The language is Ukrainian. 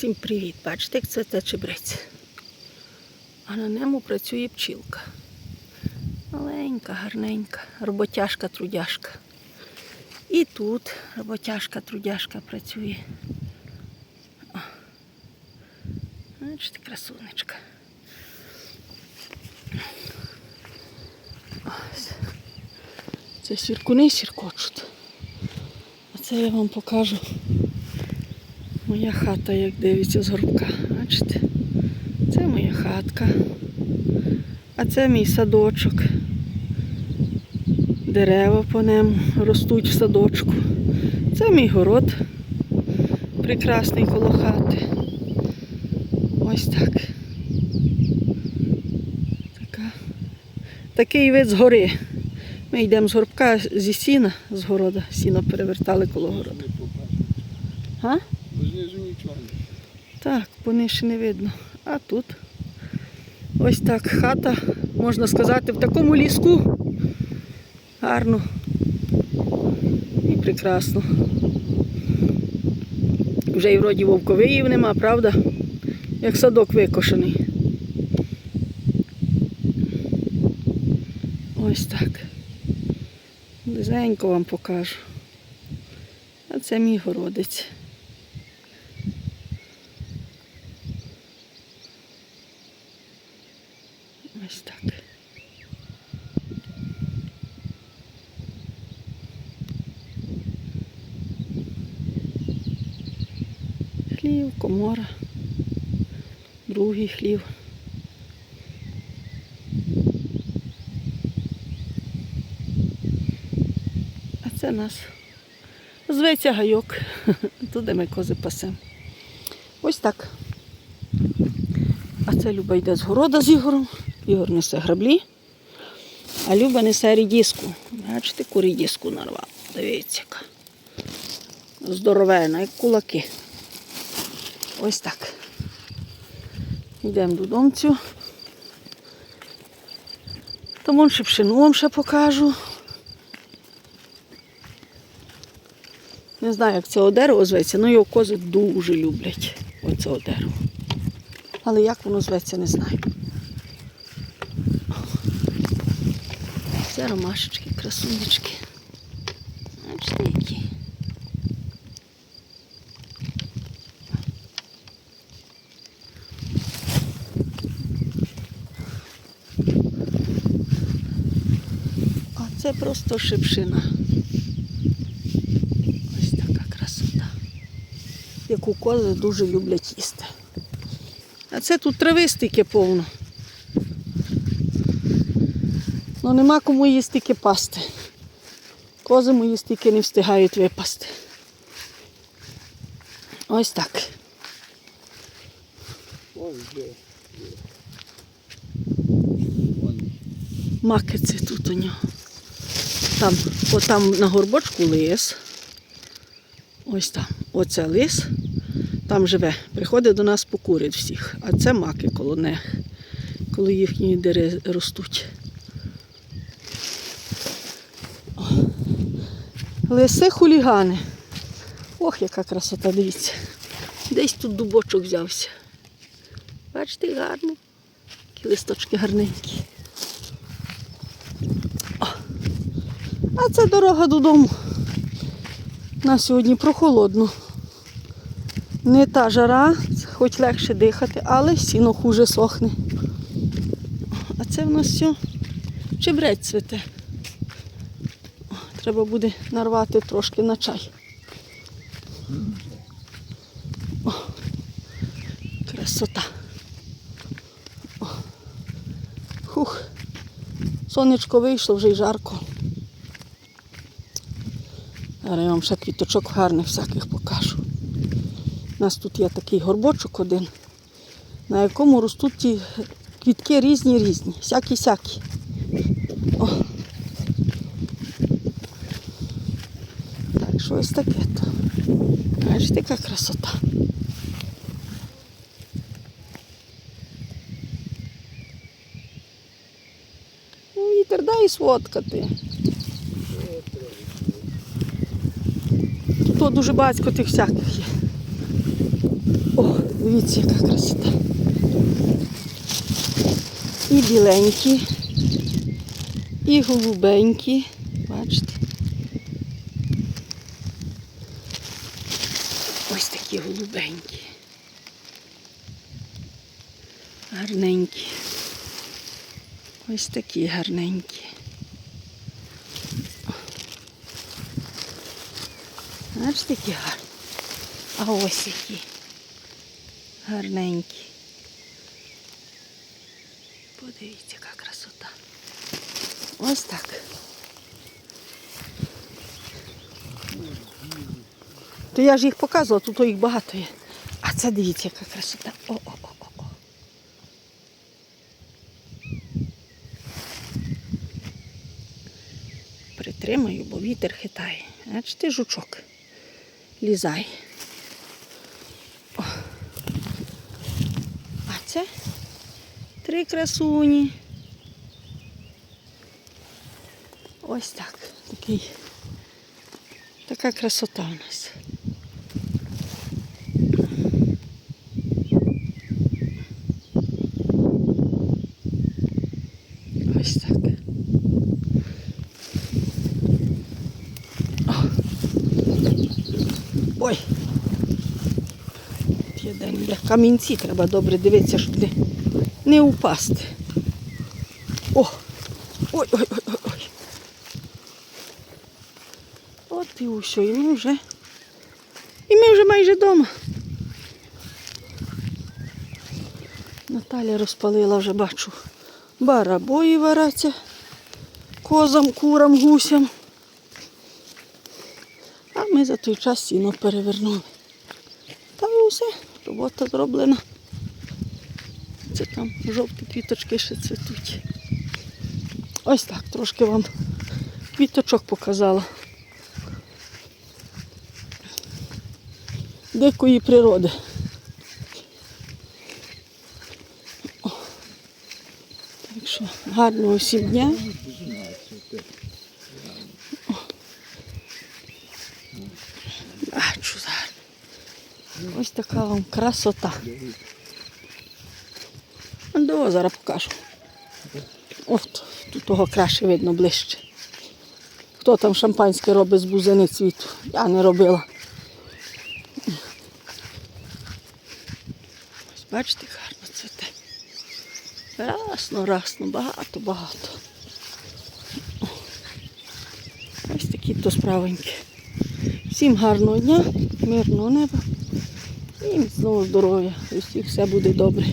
Всім привіт! Бачите, як цвете чебрець. А на ньому працює пчілка. Маленька, гарненька, роботяжка, трудяжка. І тут роботяжка, трудяжка працює. О. Бачите, красунечка. Ось. Це сіркуни сіркочуть. А це я вам покажу. Моя хата, як дивиться з горбка. Бачите? Це моя хатка. А це мій садочок. Дерева по ньому ростуть в садочку. Це мій город. Прекрасний коло хати. Ось так. Така. Такий вид з гори. Ми йдемо з горбка зі сіна, з города. Сіно перевертали коло города. А? Так, понижче не видно. А тут ось так хата, можна сказати, в такому ліску. Гарно і прекрасно. Вже і вроді вовковиїв нема, правда? Як садок викошений. Ось так. Близенько вам покажу. А це мій городець. Ось так. Комора, другий хлів. А це нас зветься гайок, туди ми кози пасемо. Ось так. А це Люба йде з города з Ігорем. Ігор несе граблі. А Люба несе рідіску. Бачите, яку рідіску нарвав. Дивіться, яка. Здоровена, як кулаки. Ось так. Йдемо додому. цю. Тому ще пшену вам ще покажу. Не знаю, як це дерево зветься, але його кози дуже люблять. Оце дерево. Але як воно зветься, не знаю. Це ромашечки, красунечки. Бачите, які. А це просто шипшина. Ось така красота, яку кози дуже люблять їсти. А це тут трави стільки повно. Ну нема кому її стільки пасти. Кози мої стільки не встигають випасти. Ось так. Маки це тут у нього. Там, отам на горбочку лис. Ось там. Оце лис. Там живе. Приходить до нас покурить всіх. А це маки коло них, коли їхні дири ростуть. Лиси хулігани. Ох, яка красота, дивіться. Десь тут дубочок взявся. Бачите, гарний. Які листочки гарненькі. Це дорога додому. На сьогодні прохолодно. Не та жара, хоч легше дихати, але сіно хуже сохне. А це в нас все чебрець цвете. Треба буде нарвати трошки на чай. О, красота. О. Хух. Сонечко вийшло, вже й жарко. Зараз я вам ще квіточок гарних всяких покажу. У нас тут є такий горбочок один, на якому ростуть ті квітки різні різні, всякі-всякі. Так, що ось таке то. Бачите, яка красота. Ну, вітер дай сфоткати. Тут дуже багатько тих всяких є. О, Дивіться, яка красота. І біленькі, і голубенькі. Бачите? Ось такі голубенькі. Гарненькі. Ось такі гарненькі. Бачите, які гарні. А ось які. Гарненькі. Подивіться, яка красота. Ось так. То я ж їх показувала, тут їх багато є. А це дивіться, яка красота. О-о-о-о. Притримаю, бо вітер хитає. Бачите, жучок. Лізай. О. А це три красуні. Ось так. Такий. Така красота у нас. Ось так. О. Ой. Де. Камінці треба добре дивитися, щоб не, не упасти. О! Ой, ой, ой, ой, ой. От і усе, і ми вже. І ми вже майже вдома. Наталя розпалила вже бачу. Барабої вараться козам, курам, гусям. Ми за той час сіно перевернули. Та і усе, робота зроблена. Це там жовті квіточки ще цвітуть. Ось так, трошки вам квіточок показала. Дикої природи. О. Так що гарного всім дня. Бачу зараз. Ось така вам красота. До озера покажу. От, тут того краще видно ближче. Хто там шампанське робить з бузини цвіту? Я не робила. Ось бачите, гарно цвіте. Расно, расно, багато, багато. Ось такі то справенькі. Всім гарного дня, мирного неба і міцного здоров'я. Усіх все буде добре.